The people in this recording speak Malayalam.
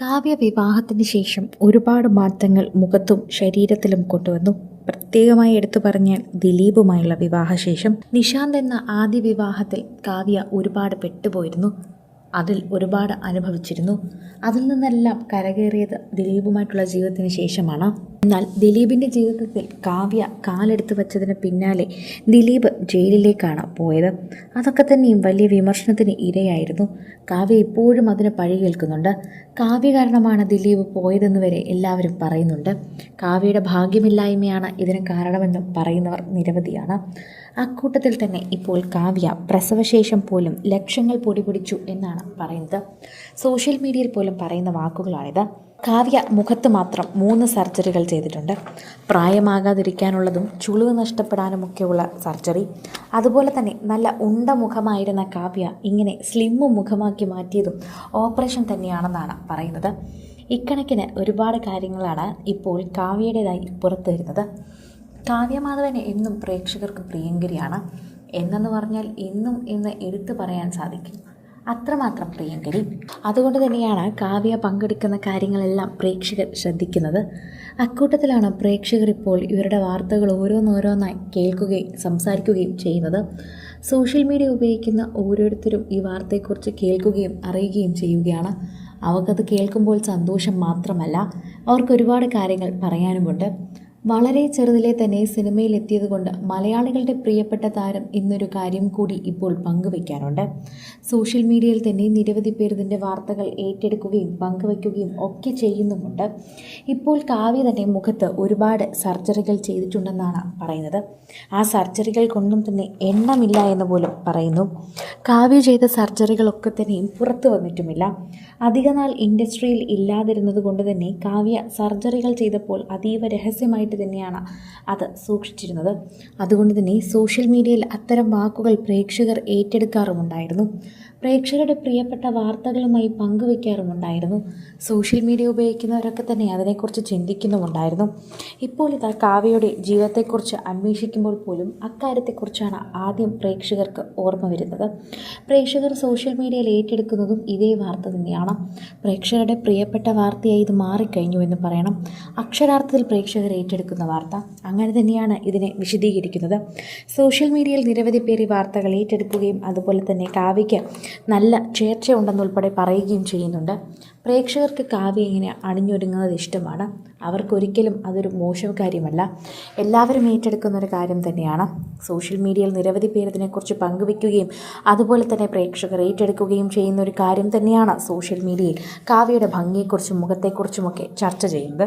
കാവ്യ വിവാഹത്തിന് ശേഷം ഒരുപാട് മാറ്റങ്ങൾ മുഖത്തും ശരീരത്തിലും കൊണ്ടുവന്നു. പ്രത്യേകമായി എടുത്തു പറഞ്ഞാൽ ദിലീപുമായുള്ള വിവാഹശേഷം നിശാന്ത് എന്ന ആദ്യ വിവാഹത്തിൽ കാവ്യ ഒരുപാട് പെട്ടുപോയിരുന്നു. അതിൽ ഒരുപാട് അനുഭവിച്ചിരുന്നു. അതിൽ നിന്നെല്ലാം കരകയറിയത് ദിലീപുമായിട്ടുള്ള ജീവിതത്തിന് ശേഷമാണ്. എന്നാൽ ദിലീപിന്റെ ജീവിതത്തിൽ കാവ്യ കാലെടുത്തു വച്ചതിന് പിന്നാലെ ദിലീപ് ജയിലിലേക്കാണ് പോയത്. അതൊക്കെ തന്നെയും വലിയ വിമർശനത്തിന് ഇരയായിരുന്നു. കാവ്യ ഇപ്പോഴും അതിന് പഴി കേൾക്കുന്നുണ്ട്. കാവ്യ കാരണമാണ് ദിലീപ് പോയതെന്ന് വരെ എല്ലാവരും പറയുന്നുണ്ട്. കാവ്യയുടെ ഭാഗ്യമില്ലായ്മയാണ് ഇതിന് കാരണമെന്നും പറയുന്നവർ നിരവധിയാണ്. അക്കൂട്ടത്തിൽ തന്നെ ഇപ്പോൾ കാവ്യ പ്രസവശേഷം പോലും ലക്ഷങ്ങൾ പൊടിപിടിച്ചു എന്നാണ് പറയുന്നത്. സോഷ്യൽ മീഡിയയിൽ പോലും പറയുന്ന വാക്കുകളാണിത്. കാവ്യ മുഖത്ത് മാത്രം മൂന്ന് സർജറികൾ ചെയ്തിട്ടുണ്ട്. പ്രായമാകാതിരിക്കാനുള്ളതും ചുളിവ് നഷ്ടപ്പെടാനുമൊക്കെയുള്ള സർജറി. അതുപോലെ തന്നെ നല്ല ഉണ്ട മുഖമായിരുന്ന കാവ്യ ഇങ്ങനെ സ്ലിമ്മ് മുഖമാക്കി മാറ്റിയതും ഓപ്പറേഷൻ തന്നെയാണെന്നാണ് പറയുന്നത്. ഇക്കണക്കിന് ഒരുപാട് കാര്യങ്ങളാണ് ഇപ്പോൾ കാവ്യയുടേതായി പുറത്തു വരുന്നത്. കാവ്യമാധവൻ എന്നും പ്രേക്ഷകർക്ക് പ്രിയങ്കരിയാണ്. എന്നെന്ന് പറഞ്ഞാൽ ഇന്നും എന്ന് എടുത്തു പറയാൻ സാധിക്കും. അത്രമാത്രം പ്രിയങ്കരി അതുകൊണ്ട് തന്നെയാണ് കാവ്യ പങ്കെടുക്കുന്ന കാര്യങ്ങളെല്ലാം പ്രേക്ഷകർ ശ്രദ്ധിക്കുന്നത്. അക്കൂട്ടത്തിലാണ് പ്രേക്ഷകർ ഇപ്പോൾ ഇവരുടെ വാർത്തകൾ ഓരോന്നോരോന്നായി കേൾക്കുകയും സംസാരിക്കുകയും ചെയ്യുന്നത്. സോഷ്യൽ മീഡിയ ഉപയോഗിക്കുന്ന ഓരോരുത്തരും ഈ വാർത്തയെക്കുറിച്ച് കേൾക്കുകയും അറിയുകയും ചെയ്യുകയാണ്. അവർക്കത് കേൾക്കുമ്പോൾ സന്തോഷം മാത്രമല്ല അവർക്ക് ഒരുപാട് കാര്യങ്ങൾ പറയാനുമുണ്ട്. വളരെ ചെറുതിലെ തന്നെ സിനിമയിൽ എത്തിയതുകൊണ്ട് മലയാളികളുടെ പ്രിയപ്പെട്ട താരം ഇന്നൊരു കാര്യം കൂടി ഇപ്പോൾ പങ്കുവയ്ക്കാറുണ്ട് സോഷ്യൽ മീഡിയയിൽ തന്നെ നിരവധി പേർ ഇതിന്റെ വാർത്തകൾ ഏറ്റെടുക്കുകയും പങ്കുവയ്ക്കുകയും ഒക്കെ ചെയ്യുന്നുമുണ്ട്. ഇപ്പോൾ കാവ്യ തന്നെ മുഖത്ത് ഒരുപാട് സർജറികൾ ചെയ്തിട്ടുണ്ടെന്നാണ് പറയുന്നത്. ആ സർജറികൾ കൊണ്ടും തന്നെ എണ്ണമില്ല എന്ന് പോലും പറയുന്നു. കാവ്യ ചെയ്ത സർജറികളൊക്കെ തന്നെയും പുറത്തു വന്നിട്ടുമില്ല. അധികനാൾ ഇൻഡസ്ട്രിയിൽ ഇല്ലാതിരുന്നത് കൊണ്ട് തന്നെ കാവ്യ സർജറികൾ ചെയ്തപ്പോൾ അതീവ രഹസ്യമായിട്ട് തന്നെയാണ് അത് സൂക്ഷിച്ചിരുന്നത്. അതുകൊണ്ട് തന്നെ സോഷ്യൽ മീഡിയയിൽ അത്തരം വാക്കുകൾ പ്രേക്ഷകർ ഏറ്റെടുക്കാറുമുണ്ടായിരുന്നു. പ്രേക്ഷകരുടെ പ്രിയപ്പെട്ട വാർത്തകളുമായി പങ്കുവയ്ക്കാറുമുണ്ടായിരുന്നു സോഷ്യൽ മീഡിയ ഉപയോഗിക്കുന്നവരൊക്കെ തന്നെ അതിനെക്കുറിച്ച് ചിന്തിക്കുന്നുമുണ്ടായിരുന്നു. ഇപ്പോൾ ഇതാ കാവ്യയുടെ ജീവിതത്തെക്കുറിച്ച് അന്വേഷിക്കുമ്പോൾ പോലും അക്കാര്യത്തെക്കുറിച്ചാണ് ആദ്യം പ്രേക്ഷകർക്ക് ഓർമ്മ വരുന്നത്. പ്രേക്ഷകർ സോഷ്യൽ മീഡിയയിൽ ഏറ്റെടുക്കുന്നതും ഇതേ വാർത്ത തന്നെയാണ്. പ്രേക്ഷകരുടെ പ്രിയപ്പെട്ട വാർത്തയായി ഇത് മാറിക്കഴിഞ്ഞു എന്ന് പറയണം. അക്ഷരാർത്ഥത്തിൽ പ്രേക്ഷകർ ഏറ്റെടുക്കുന്ന വാർത്ത അങ്ങനെ തന്നെയാണ് ഇതിനെ വിശദീകരിക്കുന്നത്. സോഷ്യൽ മീഡിയയിൽ നിരവധി പേര് വാർത്തകൾ ഏറ്റെടുക്കുകയും അതുപോലെ തന്നെ കാവ്യയ്ക്ക് നല്ല ചേർച്ചയുണ്ടെന്നുൾപ്പെടെ പറയുകയും ചെയ്യുന്നുണ്ട്. പ്രേക്ഷകർക്ക് കാവ്യ ഇങ്ങനെ അണിഞ്ഞൊരുങ്ങുന്നത് ഇഷ്ടമാണ്. അവർക്കൊരിക്കലും അതൊരു മോശം കാര്യമല്ല. എല്ലാവരും ഏറ്റെടുക്കുന്ന ഒരു കാര്യം തന്നെയാണ്. സോഷ്യൽ മീഡിയയിൽ നിരവധി പേർ ഇതിനെക്കുറിച്ച് പങ്കുവയ്ക്കുകയും അതുപോലെ തന്നെ പ്രേക്ഷകർ ഏറ്റെടുക്കുകയും ചെയ്യുന്ന ഒരു കാര്യം തന്നെയാണ് സോഷ്യൽ മീഡിയയിൽ കാവ്യയുടെ ഭംഗിയെക്കുറിച്ചും മുഖത്തെക്കുറിച്ചുമൊക്കെ ചർച്ച ചെയ്യുന്നത്.